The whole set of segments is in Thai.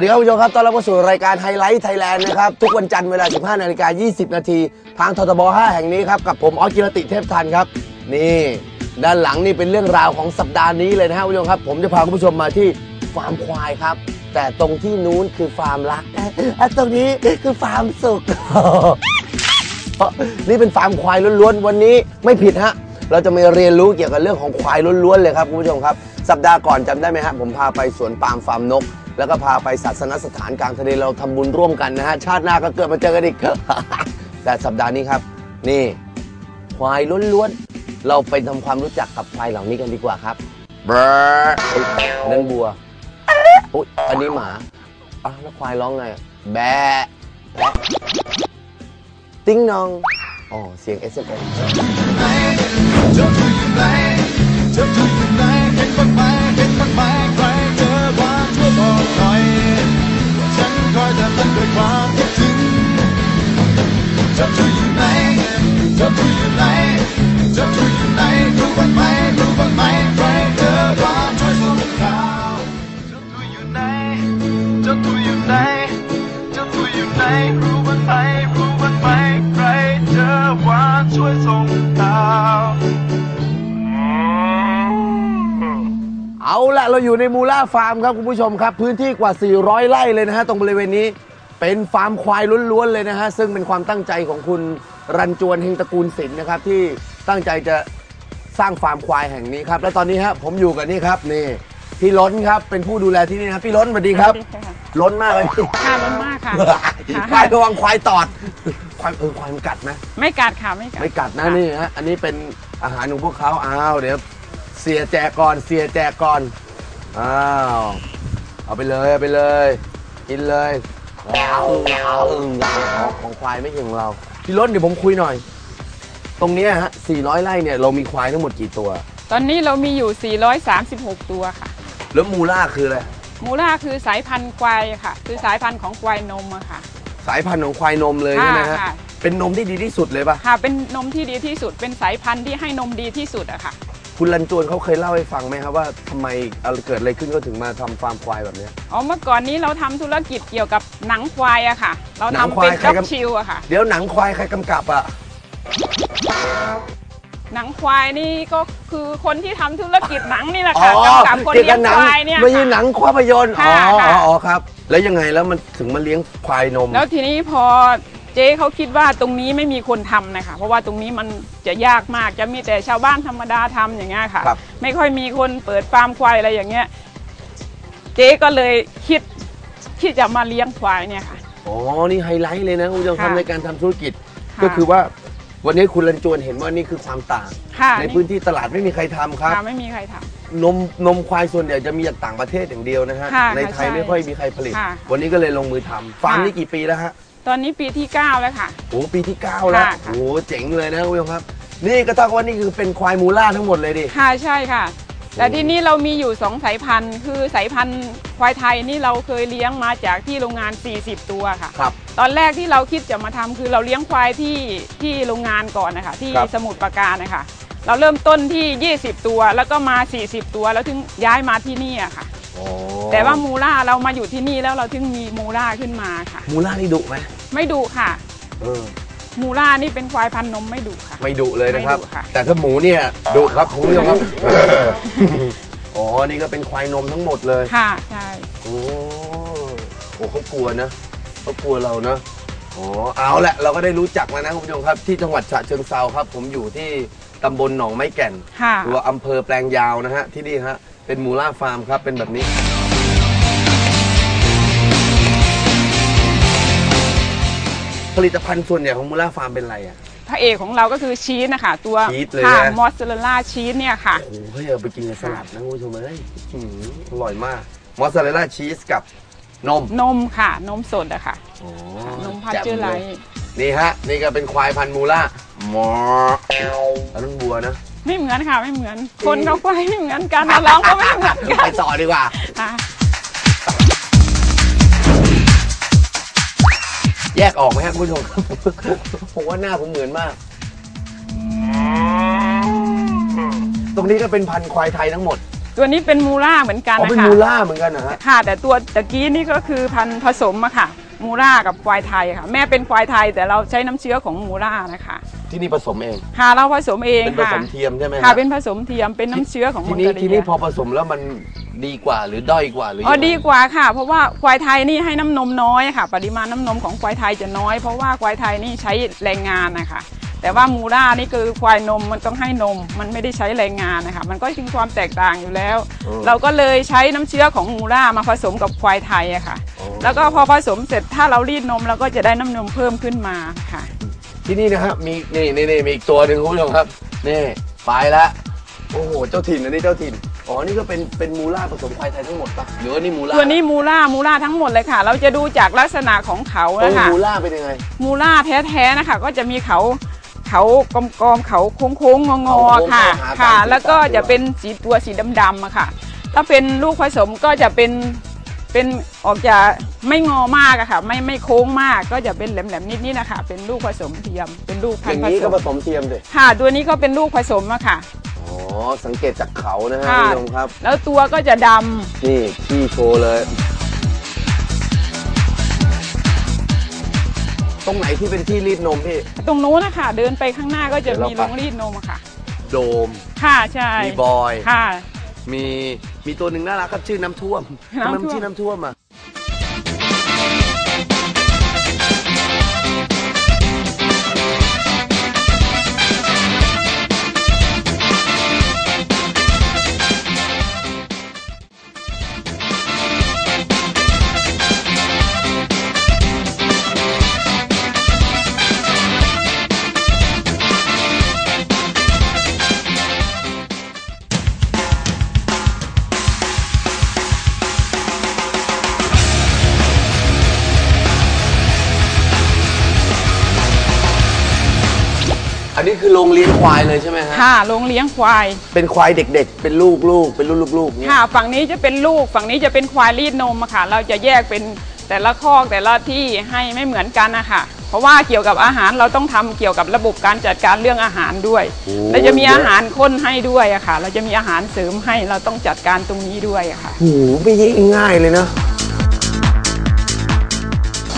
วัสดีครับคุณผู้ชมครับตอนรับเข้าสู่รายการไฮไลท์ไทยแลนด์นะครับ ทุกวันจันทร์เวลา 15นาฬิกา20 นาที ทางททบ 5 แห่งนี้ครับ กับผมออสกิรติเทพทันครับ นี่ ด้านหลังนี่เป็นเรื่องราวของสัปดาห์นี้เลยนะครับคุณผู้ชมครับ ผมจะพาคุณผู้ชมมาที่ฟาร์มควายครับ แต่ตรงที่นู้นคือฟาร์มรักและตรงนี้คือฟาร์มสุข นี่เป็นฟาร์มควายล้วนๆวันนี้ไม่ผิดฮะเราจะมาเรียนรู้เกี่ยวกับเรื่องของควายล้วนๆเลยครับคุณผู้ชมครับ สัปดาห์ก่อนจำได้ไหมฮะผมพาไปสวนปาล์มฟาร์มนก แล้วก็พาไปศาสนสถานกลางทะเลเราทำบุญร่วมกันนะฮะ ชาติหน้าก็เกิดมาเจอกันอีก แต่สัปดาห์นี้ครับ นี่ควายล้วนๆ เราไปทำความรู้จักกับควายเหล่านี้กันดีกว่าครับเบรร์อันนั้นบัวอุ๊ยอันนี้หมาอ้าวแล้วควายร้องไงอะแบะแบะติ้งนองอ๋อเสียง S M จ ฟาร์มครับคุณผู้ชมครับ พื้นที่กว่า 400 ไร่เลยนะฮะตรงบริเวณนี้เป็นฟาร์มควายล้วนๆเลยนะฮะซึ่งเป็นความตั้งใจของคุณรันจวนเฮงตระกูลสินนะครับที่ตั้งใจจะสร้างฟาร์มควายแห่งนี้ครับและตอนนี้ฮะผมอยู่กับนี่ครับนี่พี่ล้นครับเป็นผู้ดูแลที่นี่นะครับพี่ล้นสวัสดีครับสวัสดีค่ะล้นมากเลยพี่ค่ะล้นมากค่ะ ควายระวังควายตอดควายเออควายมันกัดไหมไม่กัดค่ะไม่กัดไม่กัดนะนี่ฮะอันนี้เป็นอาหารของพวกเขาอ้าวเดี๋ยวเสียแจกก่อนเสียแจกก่อน อ้าว เอาไปเลยเอาไปเลย กินเลยเอาเอาเอาของควายไม่ใช่ของเรา พี่ล้นเดี๋ยวผมคุยหน่อย ตรงเนี้ยฮะ 400 ไร่เนี่ยเรามีควายทั้งหมดกี่ตัว ตอนนี้เรามีอยู่ 436 ตัวค่ะ แล้วมูล่าคืออะไร มูล่าคือสายพันธุ์ควายค่ะ คือสายพันธุ์ของควายนมอะค่ะสายพันธุ์ของควายนมเลยใช่ไหมฮะ ค่ะเป็นนมที่ดีที่สุดเลยปะค่ะ เป็นนมที่ดีที่สุด เป็นสายพันธุ์ที่ให้นมดีที่สุดอะค่ะ คุณรันจวนเขาเคยเล่าให้ฟังไหมครับว่าทำไมอะไรเกิดอะไรขึ้นก็ถึงมาทำฟาร์มควายแบบเนี้ย อ๋อเมื่อก่อนนี้เราทำธุรกิจเกี่ยวกับหนังควายอะค่ะ เราหนังทำควาเป็ยนใครจ็อกกำชิลอะค่ะ เดี๋ยวหนังควายใครกำกับอะหนังควายนี่ก็คือคนที่ทำธุรกิจหนังนี่แหละอ๋อค่ะกำกับคนเกี่ยวเลี้กัยบงหนังควายเนี่ย ไม่ใช่ค่ะหนังภาพยนตร์อ๋อค่ะอ๋อค่ะอ๋อครับ แล้วยังไงแล้วมันถึงมาเลี้ยงควายนม แล้วทีนี้พอ เจ๊เขาคิดว่าตรงนี้ไม่มีคนทำนะคะเพราะว่าตรงนี้มันจะยากมากจะมีแต่ชาวบ้านธรรมดาทำอย่างเงี้ยค่ะครับไม่ค่อยมีคนเปิดฟาร์มควายอะไรอย่างเงี้ย เจ๊ก็เลยคิดที่จะมาเลี้ยงควายเนี่ยค่ะอ๋อนี่ไฮไลท์เลยนะคุณผู้ชมครับค่ะในการทำธุรกิจค่ะก็คือว่าวันนี้คุณรันจวนเห็นว่านี่คือความต่างค่ะในพื้นที่ตลาดไม่มีใครทำครับค่ะไม่มีใครทำนมนมควายส่วนใหญ่จะมีจากต่างประเทศอย่างเดียวนะฮะค่ะในไทยใช่ไม่ค่อยมีใครผลิตค่ะวันนี้ก็เลยลงมือทำฟาร์มค่ะนี้กี่ปีแล้วฮะ ตอนนี้ปีที่ 9 แล้วค่ะ โอ้ปีที่ 9 แล้วค่ะ โอ้เจ๋งเลยนะคุณผู้ชมครับ นี่ก็เท่ากับว่านี่คือเป็นควายมูล่าทั้งหมดเลยดิ ค่ะใช่ค่ะ แต่ที่นี่เรามีอยู่สองสายพันธุ์คือสายพันธุ์ควายไทยนี่เราเคยเลี้ยงมาจากที่โรงงาน 40 ตัวค่ะ ครับ ตอนแรกที่เราคิดจะมาทำคือเราเลี้ยงควายที่ที่โรงงานก่อนนะคะที่ครับ สมุทรปราการนะคะเราเริ่มต้นที่ 20 ตัวแล้วก็มา 40 ตัวแล้วถึงย้ายมาที่นี่อะค่ะโอ้ แต่ว่ามูล่าเรามาอยู่ที่นี่แล้วเราถึงมีมูล่าขึ้นมาค่ะ มูล่านี่ดุไหมไม่ดุค่ะเออมูล่านี่เป็นควายพันธุ์นมไม่ดุค่ะ ไม่ดุเลยนะครับ ไม่ดุค่ะ แต่ถ้าหมูเนี่ยดุครับคุณผู้ชมครับ อ๋อ นี่ก็เป็นควายนมทั้งหมดเลย ค่ะใช่โอ้โหเขากลัวนะเขากลัวเรานะอ๋อเอาละเราก็ได้รู้จักแล้วนะคุณผู้ชมครับ ที่จังหวัดฉะเชิงเซาครับ ผมอยู่ที่ตำบลหนองไม้แก่นค่ะหรือว่าอำเภอแปลงยาวนะฮะที่นี่ฮะ เป็นมูล่าฟาร์มครับ เป็นแบบนี้ ผลิตภัณฑ์ส่วนใหญ่ของมูล่าฟาร์มเป็นอะไรอะ พระเอกของเราก็คือชีสนะคะ ตัวชีสเลยค่ะนะมอสซาเรลล่าชีสเนี่ยค่ะ โอ้โหเฮ้ยเอาไปกินกับสลัดนะคุณผู้ชมเอ้ยอื้อหืออร่อยมาก มอสซาเรลล่าชีสกับนมนมค่ะ นมสดอะค่ะอ๋อนมพัชแจ่เจอร์ไลเลยท์นี่ฮะ นี่ก็เป็นควายพันธุ์มูล่าหมออันนั้นบัวนะ ไม่เหมือนค่ะไม่เหมือน คนกับควายไม่เหมือนกันร้องก็ไม่เหมือนกัไปนต่อดีกว่าค่ะ แยกออกไหมฮะคุณผู้ชมครับผมว่าหน้าผมเหมือนมาก ตรงนี้ก็เป็นพันธุ์ควายไทยทั้งหมดตัวนี้เป็นมูล่าเหมือนกันอ๋อนะเป็นคะมูล่าเหมือนกันนะฮะค่ะ แต่ตัวตะกี้นี่ก็คือพันธุ์ผสมอะค่ะ มูล่ากับควายไทยค่ะ แม่เป็นควายไทยแต่เราใช้น้ำเชื้อของมูล่านะคะ ที่นี่ผสมเอง ค่ะเราผสมเองเป็นผค่ะสมเทียมใช่ไหมฮค่ะเป็นผสมเทียมเป็นน้ำเชื้อของทีมังนี้กรทีนี้พอผสมแล้วมันดีกว่าหรือด้อยกว่าหรืออ๋อยังไงดีกว่าค่ะ เพราะว่าควายไทยนี่ให้น้ำนมน้อยค่ะ ปริมาณน้ำนมของควายไทยจะน้อย เพราะว่าควายไทยนี่ใช้แรงงานนะคะแต่ว่ามูล่านี่คือควายนมมันต้องให้นม มันไม่ได้ใช้แรงงานนะคะมันก็จึงความแตกต่างอยู่แล้วเราก็เลยใช้น้ำเชื้อของมูล่ามาผสมกับควายไทยอะค่ะแล้วก็พอผสมเสร็จถ้าเรารีดนมเราก็จะได้น้ำนมเพิ่มขึ้นมาค่ะ ที่นี่นะฮะมีนี่นี่นี่มีอีกตัวหนึ่งคุณผู้ชมครับนี่ไปแล้วโอ้โหเจ้าถิ่นอันนี้เจ้าถิ่นอ๋อนี่ก็เป็นเป็นมูล่าผสมควายไทยทั้งหมดปะหรือว่านี่มูล่าตัวนี้มูล่ามูล่าทั้งหมดเลยค่ะ เราจะดูจากลักษณะของเขาเออนะคะมูล่าเป็นยังไง มูล่าแท้ๆนะคะ ก็จะมีเขาเขากลมๆเขาโค้งๆงอเขาโค้งๆค่ะเข้าหากันค่ะสีแล้วก็สันด้วยจะเป็นสีตัวสีดำๆอะค่ะ ถ้าเป็นลูกผสมก็จะเป็น เป็นออกจะไม่งอมากอะค่ะ ไม่ไม่โค้งมากก็จะเป็นแหลมๆนิดๆนะคะ เป็นลูกผสมเทียม เป็นลูกอพันย่างธุ์ผนี้สก็มผสมเทียมสิค่ะ ตัวนี้ก็เป็นลูกผสมอะค่ะ อ๋อ สังเกตจากเขานะฮะค่ะ คุณผู้ชมครับ แล้วตัวก็จะดำนี่ขี้โชว์เลย ตรงไหนที่เป็นที่รีดนมพี่ ตรงนู้นนะคะเดินไปข้างหน้าก็จะเดี๋ยวเรามีไปโรงรีดนมอะค่ะ โดม ค่ะใช่มีบอย ค่ะ มี มีตัวหนึ่งน่ารักครับชื่อน้ำท่วมทำไมน้ำท่วมมันชื่อน้ำท่วมอะ คือโรงเลี้ยงควายเลยใช่ไหมฮะค่ะโรงเลี้ยงควายเป็นควายเด็ก ๆ เป็นลูกลูกเป็นลูกลูกๆเนี่ยค่ะฝั่งนี้จะเป็นลูกฝั่งนี้จะเป็นควายรีดนมอะค่ะ เราจะแยกเป็นแต่ละคอกแต่ละที่ให้ไม่เหมือนกันนะคะเพราะว่าเกี่ยวกับอาหารเราต้องทำเกี่ยวกับระบบการจัดการเรื่องอาหารด้วยเราจะมีอาหารข้นให้ด้วยอะค่ะ เราจะมีอาหารเสริมให้เราต้องจัดการตรงนี้ด้วยอะค่ะโอ้โหไม่ง่ายเลยนะ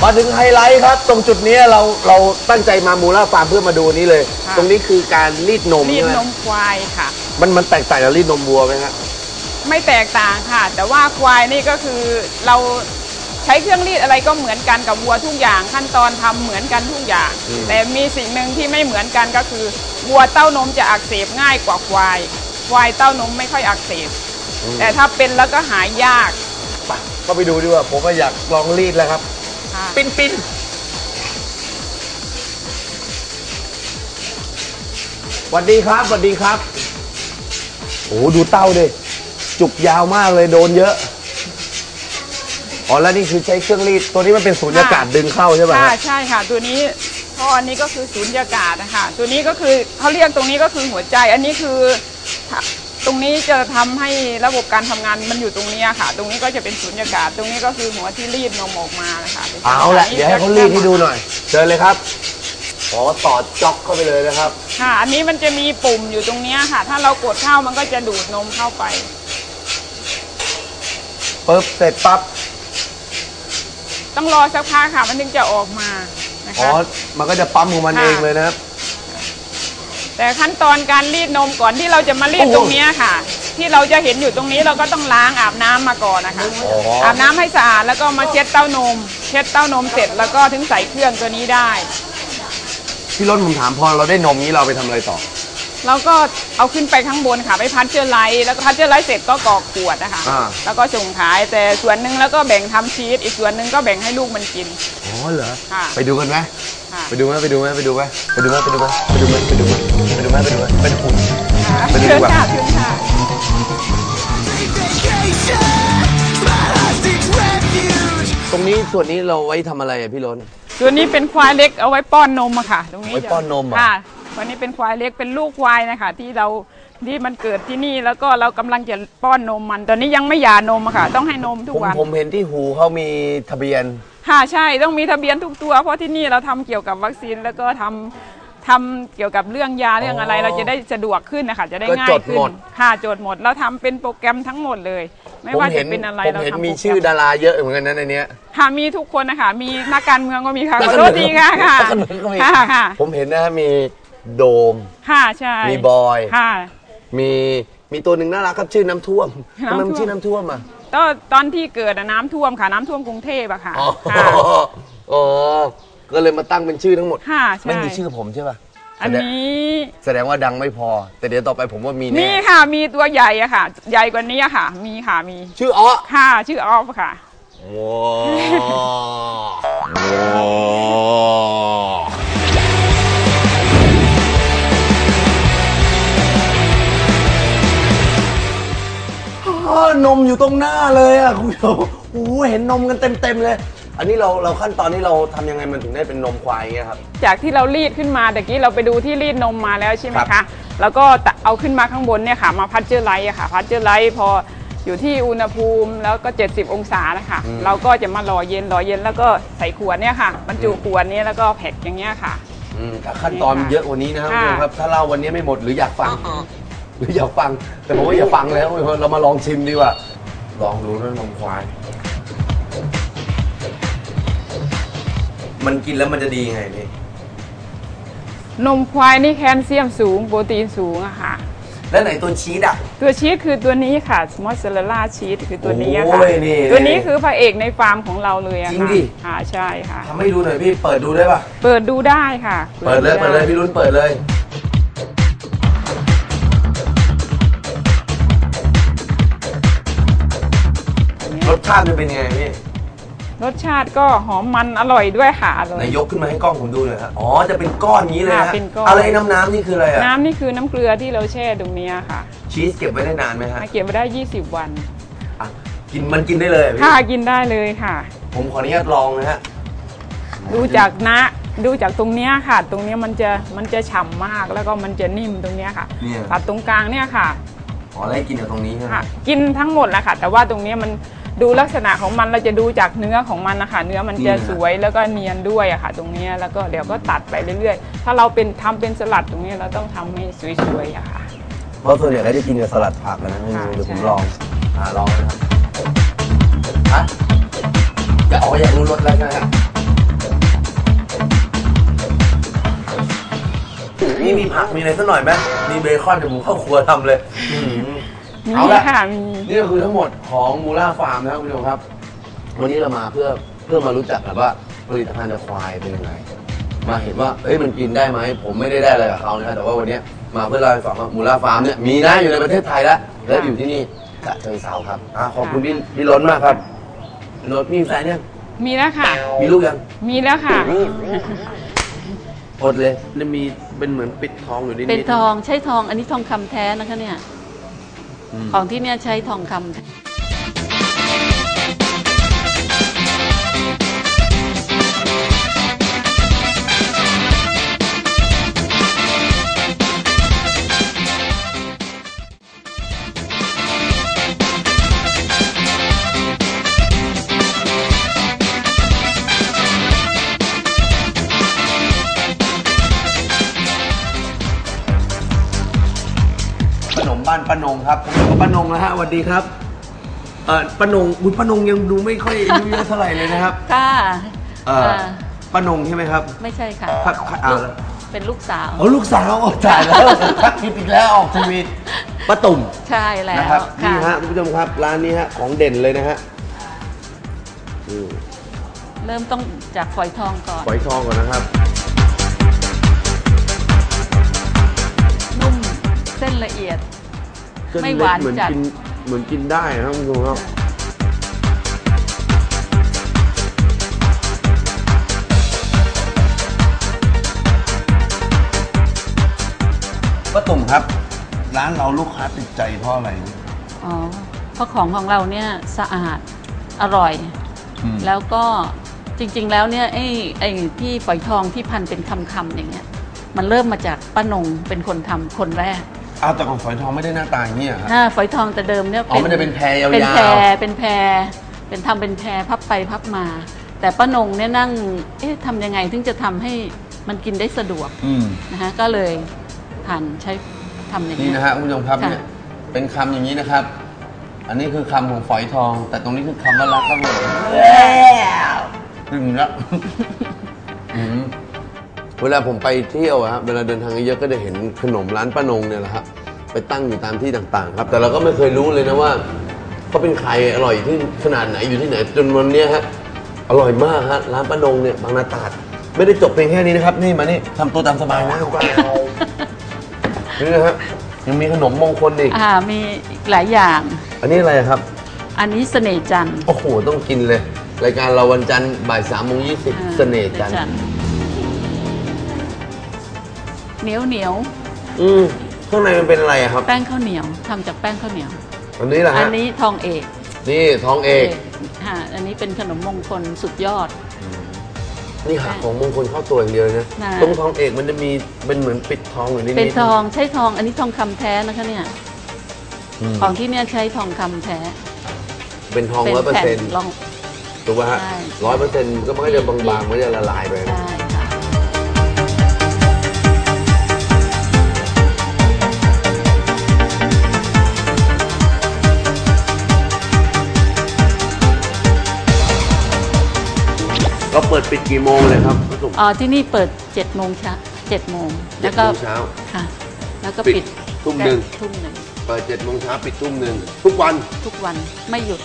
มาถึงไฮไลท์ครับ ตรงจุดนี้เราเราตั้งใจมามูล่าฟาร์มเพื่อมาดูนี้เลย ค่ะ ตรงนี้คือการรีดนมรีดใช่ไหมนมควายค่ะ มันมันแตกต่างจากรีดนมวัวไหมฮะ ไม่แตกต่างค่ะ แต่ว่าควายนี่ก็คือเราใช้เครื่องรีดอะไรก็เหมือนกันกับวัวทุกอย่าง ขั้นตอนทำเหมือนกันทุกอย่าง อืม แต่มีสิ่งหนึ่งที่ไม่เหมือนกันก็คือวัวเต้านมจะอักเสบง่ายกว่าควาย ควายเต้านมไม่ค่อยอักเสบ แต่ถ้าเป็นแล้วก็หายยาก ไปก็ไปดูดีกว่า ผมก็อยากลองรีดแล้วครับ ค่ะ ปิ้นปิ้นสวัสดีครับสวัสดีครับ โอ้โหดูเต้าดิ จุกยาวมากเลยโดนเยอะ อ๋อ แล้วนี่คือใช้เครื่องรีด ตัวนี้มันเป็นสูญญากาศดึงเข้าใช่ไหมค่ะฮะใช่ค่ะ ตัวนี้ท่ออันนี้ก็คือศูนยากาศนะคะ ตัวนี้ก็คือเขาเรียกตรงนี้ก็คือหัวใจ อันนี้คือ ตรงนี้จะทำให้ระบบการทำงานมันอยู่ตรงนี้ค่ะ ตรงนี้ก็จะเป็นศูนยากาศ ตรงนี้ก็คือหัวที่รีดนมออกมานะคะป็นเอาละเดี๋ยวให้เขารีดให้ดูหน่อยเชิญเลยครับขอต่อจ็อกเข้าไปเลยนะครับ ค่ะ อันนี้มันจะมีปุ่มอยู่ตรงเนี้ยค่ะ ถ้าเรากดเข้ามันก็จะดูดนมเข้าไปปึ๊บเสร็จปั๊บต้องรอสักพักค่ะ มันถึงจะออกมานะคะอ๋อมันก็จะปั๊มของมันค่ะเองเลยนะครับ แต่ขั้นตอนการรีดนมก่อนที่เราจะมารีดโอ้โหตรงเนี้ยค่ะ ที่เราจะเห็นอยู่ตรงนี้เราก็ต้องล้างอาบน้ำมาก่อนนะคะอ๋อออาบน้ำให้สะอาดแล้วก็มาเช็ดเต้านม เช็ดเต้านมเสร็จแล้วก็ถึงใส่เครื่องตัวนี้ได้ พี่รถผมถามพอเราได้นมนี้เราไปทำอะไรต่อ เราก็เอาขึ้นไปข้างบนค่ะไปพัชเจอร์ไลท์แล้วก็พัชเจอร์ไลท์เสร็จก็กรอกขวดนะคะ อ่า แล้วก็ส่งขายแต่ส่วนหนึ่งแล้วก็แบ่งทำชีสอีกส่วนหนึ่งก็แบ่งให้ลูกมันกิน อ๋อเหรอ ค่ะ ไปดูกันไหม ค่ะไปดูไหมไปดูไหมไปดูไหมไปดูไหมไปดูไหมไปดูไหมไปดูไหมไปดูไหมไปดูไหมไปดูหุ่นไปดูดีเชิญกว่า ค่ะเชิญค่ะ ตรงนี้ส่วนนี้เราไว้ทำอะไรอะพี่รถตัวนี้เป็นควายเล็กเอาไว้ป้อนนมอะค่ะ ตรงนี้ไว้ป้อนนมเหรอ ค่ะ วันนี้เป็นควายเล็กเป็นลูกควายนะคะที่เราที่มันเกิดที่นี่แล้วก็เรากำลังจะป้อนนมมัน ตอนนี้ยังไม่หย่านมอะค่ะ ต้องให้นมทุกผมวันผมเห็นที่หูเขามีทะเบียน ค่ะใช่ต้องมีทะเบียนทุกตัว เพราะที่นี่เราทำเกี่ยวกับวัคซีนแล้วก็ทำทำเกี่ยวกับเรื่องยาเรื่องอะไร อ๋อเราจะได้สะดวกขึ้นนะคะจะได้ก็ง่ายจดขึ้นหมด ค่ะจดหมดเราทำเป็นโปรแกรมทั้งหมดเลย ไม่ผมว่าเห็จะนเป็นอะไรผมเราเห็นทำมีโปรแกรชื่อดาราเยอะเหมือนกันนะในเนี้ย ค่ะมีทุกคนนะคะมีนักการเมืองก็มีค่ะนัขกอการโทเมืษองทีค่ะค่ะนักการเมืองก็มี ค่ะค่ะ ผมเห็นนะฮะมี โดม ค่ะใช่มีบอย ค่ะ มีมีตัวหนึ่งน่ารักครับชื่อน้ำท่วมทำไมน้ำท่วมมันชื่อน้ำท่วมอะก็ตอนที่เกิดอะน้ำท่วมค่ะน้ำท่วมกรุงเทพอะค่ะอ๋อค่ะ อ๋อก็เลยมาตั้งเป็นชื่อทั้งหมด ค่ะใช่ ไม่มีชื่อผมใช่ป่ะอันนี้ แสดงว่าดังไม่พอ แต่เดี๋ยวต่อไปผมว่ามีมีแน่ค่ะมีตัวใหญ่อะค่ะ ใหญ่กว่านี้อะค่ะ มีค่ะมีชื่ออ้อค่ะชื่อออฟค่ะ ว้าว นมอยู่ตรงหน้าเลยอะคุณผู้ชมโอ้โหเห็นนมกันเต็มๆเลย อันนี้เราเราขั้นตอนที่เราทำยังไงมันถึงได้เป็นนมควายอย่างเงี้ยครับ จากที่เรารีดขึ้นมาตะกี้เราไปดูที่รีดนมมาแล้วใช่ไหมครัคะ บ แล้วก็เอาขึ้นมาข้างบนเนี่ยค่ะ มาพัชเจอร์ไลท์อะค่ะ พัชเจอร์ไลท์พออยู่ที่อุณหภูมิแล้วก็ 70 องศานะคะ เราก็จะมารอเย็นรอเย็นแล้วก็ใส่ขวดเนี่ยค่ะ บรรจุขวดเนี้แล้วก็แพ็คอย่างเงี้ยค่ะ อืมแต่ขั้นตอนมันเยอะกว่านี้นะครับคุณค่ะผู้ชมครับ ถ้าเล่าวันนี้ไม่หมดหรืออยากฟังห รืออยากฟัง แต่ผมว่าอย่าฟังแล้วเรามาลองชิมดีกว่า ลองดูนะนมควาย มันกินแล้วมันจะดีไงพี่ นมควายนี่แคลเซียมสูง โปรตีนสูงอะค่ะ แล้วไหนตัวชีสอะ ตัวชีสคือตัวนี้ค่ะมอสซาเรลล่าชีสคือตัวนี้อะโอ้ค่ะยนี่ตัวนี้คือพระเอกในฟาร์มของเราเลยอะจริงค่ะดิ ค่ะใช่ค่ะ ทำให้ดูหน่อยพี่ เปิดดูได้ป่ะเปิดดูได้ค่ะเปิดเลยดูเปิดเลยพี่รุ่นเปิดเลย รสชาติมันเป็นยังไงพี่รสชาติก็หอมมันอร่อยด้วยค่ะอร่อยไหนายกขึ้นมาให้กล้องผมดูหน่อยครับอ๋อจะเป็นก้อนนี้เลยค่ะฮะเป็นก้อน อะไรน้ำน้ำๆนี่คืออะไรอะน้ำนี่คือน้ำเกลือที่เราแช่ตรงเนี้ยค่ะชีสเก็บไว้ได้นานไหมฮะมาเก็บไว้ได้ 20 วัน อะกินมันกินได้เลยเหรอพี่ค่ะกินได้เลยค่ะ ผมขออนุญาตลองนะฮะ ดูจากนะดูจากตรงเนี้ยค่ะ ตรงเนี้ยมันจะมันจะฉ่ำมากแล้วก็มันจะนิ่มตรงเนี้ยค่ะเนี่ย ตัดตรงกลางเนี่ยค่ะ อ๋อไล่กินจากตรงนี้ใช่ไหมค่ะ กินทั้งหมดแหละค่ะ แต่ว่าตรงเนี้ยมัน ดูลักษณะของมันเราจะดูจากเนื้อของมันนะคะเนื้อมันจะสวยแล้วก็เนียนด้วยอะค่ะ ตรงเนี้ยแล้วก็เดี๋ยวก็ตัดไปเรื่อยๆ ถ้าเราเป็นทำเป็นสลัดตรงเนี้ยเราต้องทำให้สวยๆอะค่ะ เพราะส่วนใหญ่ก็จะกินกับสลัดผักนะไม่ค่ะรู้เดี๋ยวผมใช่ลองอ่าลองนะครับฮะจะออกอยากรู้รสแล้วใช่ไหมครับนี่มีผักมีอะไรสักหน่อยไหมมีเบคอนเดี๋ยวผมเข้าครัวทำเลยอื้อหือมี เอาละค่ะมี นี่ก็คือทั้งหมดของมูล่าฟาร์มนะครับคุณผู้ชมครับ วันนี้เรามาเพื่อเพื่อมารู้จักกันว่าผลิตภัณฑ์จากควายเป็นยังไง มาเห็นว่าเอ้ยมันกินได้ไหมผมไม่ได้ได้อะไรกับเขานะครับแต่ว่าวันนี้มาเพื่อเล่าให้ฟังว่ามูล่าฟาร์มเนี่ยมีนะอยู่ในประเทศไทยแล้วและอยู่ที่นี่กะเชิงเซาครับอะขอบคุณพี่พี่ล้นมากครับพี่ล้นมีแฟนยังมีแล้วค่ะ มีลูกยังมีแล้วค่ะ อดเลยนี่มีเป็นเหมือนปิดทองอยู่นิดๆ เป็นทองใช้ทองอันนี้ทองคำแท้นะคะเนี่ยอืม ของที่เนี่ยใช้ทองคำ วัสดีครับเออป้านงบุญป้านงยังดูไม่ค่อยอายุเยอะเท่าไหร่เลยนะครับค่ะเอ่ออ่าป้านงใช่ไหมครับไม่ใช่ค่ะพักอ่าเป็นลูกสาวโอ้ลูกสาวโอ้จ่ายแล้วพักผิดอีกแล้วออกทีวีป้าตุ่มใช่แล้วนะครับค่ะนี่ฮะคุณผู้ชมครับร้านนี้ฮะของเด่นเลยนะฮะอืมเริ่มต้องจากฝอยทองก่อน ฝอยทองก่อนนะครับ นุ่มเส้นละเอียดเส้ไม่เล็กหวานเหมือนจัดกิน เหมือนกินได้นะครับคุณผู้ชมครับป้าตุ่มครับร้านเราลูกค้าติดใจเพราะอะไร อ๋อเพราะของของเราเนี่ยสะอาดอร่อย อืม แล้วก็จริง ๆ แล้วเนี่ยไอ้ไอ้ที่ฝอยทองที่พันเป็นคำๆอย่างเงี้ย มันเริ่มมาจากป้านงเป็นคนทำคนแรก อ้าวแต่ของฝอยทองไม่ได้หน้าตาอย่างนี้เหรอครับถ้าฝอยทองแต่เดิมเนี่ยอ๋อมันจะเป็นแพรยาวๆ เป็นแพรเป็นแพรเป็นทำเป็นแพรพับไปพับมา แต่ป้านงเนี่ยนั่งเอ๊ะทำยังไงถึงจะทำให้มันกินได้สะดวกอืม นะคะก็เลยผ่านใช้ทำอย่างนี่นี้ยนะฮะคุณผู้ชมครับค่ะ เนี่ยเป็นคำอย่างนี้นะครับ อันนี้คือคำของฝอยทอง แต่ตรงนี้คือคำว่ารักครับผมถึงแล้วอืม เวลาผมไปเที่ยวอะครับเวลาเดินทางเยอะๆก็จะเห็นขนมร้านป้านงเนี่ยแหละครับไปตั้งอยู่ตามที่ต่างๆ ครับ แต่เราก็ไม่เคยรู้เลยนะว่าเขาเป็นใครอร่อยที่ขนาดไหนอยู่ที่ไหนจนวันเนี้ยฮะอร่อยมากฮะร้านป้านงเนี่ยบางนาตราดไม่ได้จบเพียงแค่นี้นะครับ นี่มานี่ทำตัวตามสบายนะคุณป้านี่นะฮะยังมีขนมมงคลอีกอ่ามีอีกหลายอย่าง อันนี้อะไรครับ อันนี้เสน่ห์จันทร์ โอ้โห ต้องกินเลย รายการเราวันจันทร์บ่ายสามโมงยี่สิบอ่าเสน่ห์จันทร์ เหนียวเหนียวอืมข้างในมันเป็นอะไรอะครับ แป้งข้าวเหนียวทำจากแป้งข้าวเหนียว อันนี้แหละอัฮะนนี้ทองเอกนี่ทองเอกค่ะอันนี้เป็นขนมมงคลสุดยอด นี่หาของมงคลเข้าตัวอย่างเดียวเลยนะนะ ตรงทองเอกมันจะมีเป็นเหมือนปิดทองอยู่นิดๆเป็นทองใช้ทอง อันนี้ทองคำแท้นะคะเนี่ยอืมของที่เนี่ยใช้ทองคำแท้เป็นทองเป็นร้อยเปอร์แผ่เซ็นนต์รอง ถูกป่ะฮะใช่ร้อยเปอร์เซ็นต์ก็มันก็จะบางๆมันก็จะละลายไปนะใช่ เราเปิดปิดกี่โมงเลยครับพระสุขอ๋อที่นี่เปิด7จ็ดโมงเช้าเจ็ดโมงเจ็แล้ดวก็โมงเช้า ค่ะ แล้วก็ปิปิดดทุ่มหนึ่ง ทุ่มหนึ่งเปิดเจ็ดโมงเช้าปิดทุ่มหนึ่งทุกวัน ทุกวันไม่หยุด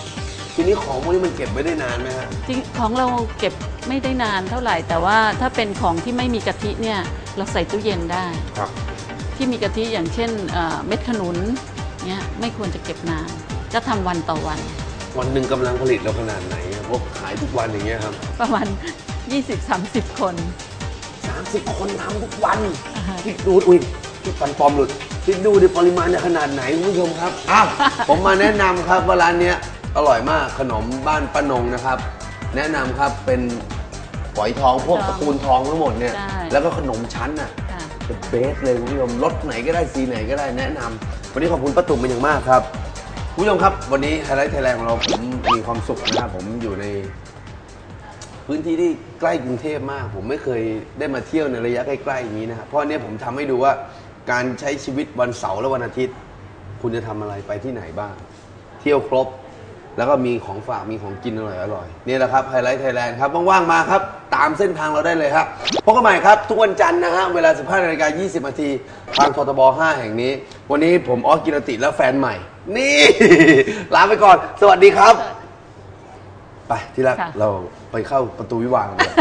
ทีนี้ของพวกนี้มันเก็บไว้ได้นานไหมฮะ จริงของเราเก็บไม่ได้นานเท่าไหร่ แต่ว่าถ้าเป็นของที่ไม่มีกะทิเนี่ยเราใส่ตู้เย็นได้ ครับ ที่มีกะทิอย่างเช่นเอ่อเม็ดขนุนเนี่ยไม่ควรจะเก็บนานจะทำวันต่อวัน วันหนึ่งกำลังผลิตเราขนาดไหนอะพวกขายทุกวันอย่างเงี้ยครับประมาณ 20-30 คน30คนทำทุกวันอ่าฮะ คิดดูอุ้ยคิดฟันปลอมหลุดคิดดูดิปริมาณจะขนาดไหนคุณผู้ชมครับอ้าวผมมาแนะนำครับว่าร้านเนี้ยอร่อยมากขนมบ้านป้านงนะครับ แนะนำครับเป็นฝอยทองพวกตระกูลทองทั้งหมดเนี่ย ใช่ แล้วก็ขนมชั้นอะ ค่ะเป็นเบสเลยคุณผู้ชมรสไหนก็ได้สีไหนก็ได้แนะนำวันนี้ขอบคุณป้าตุ่มเป็นอย่างมากครับ คุณผู้ชมครับ วันนี้ไฮไลท์ไทยแลนด์ของเราผมมีความสุขนะครับผมอยู่ใน พื้นที่ที่ใกล้กรุงเทพมาก ผมไม่เคยได้มาเที่ยวในระยะใกล้ๆอย่างนี้นะครับเพราะอันเนี้ยผมทำให้ดูว่าการใช้ชีวิตวันเสาร์และวันอาทิตย์ คุณจะทำอะไรไปที่ไหนบ้าง เที่ยวครบ แล้วก็มีของฝากมีของกินอร่อยอร่อยๆนี่แหละครับไฮไลท์ไทยแลนด์ครับว่างๆมาครับ ตามเส้นทางเราได้เลยครับพบกันใหม่ครับ ทุกวันจันทร์นะฮะเวลา 15นาฬิกา20นาทีทางททบ 5 แห่งนี้ วันนี้ผมออสกิรติและแฟนใหม่ นี่ ลาไปก่อน สวัสดีครับ ไปที่รักค่ะ เราไปเข้าประตูวิวาห์กันเลย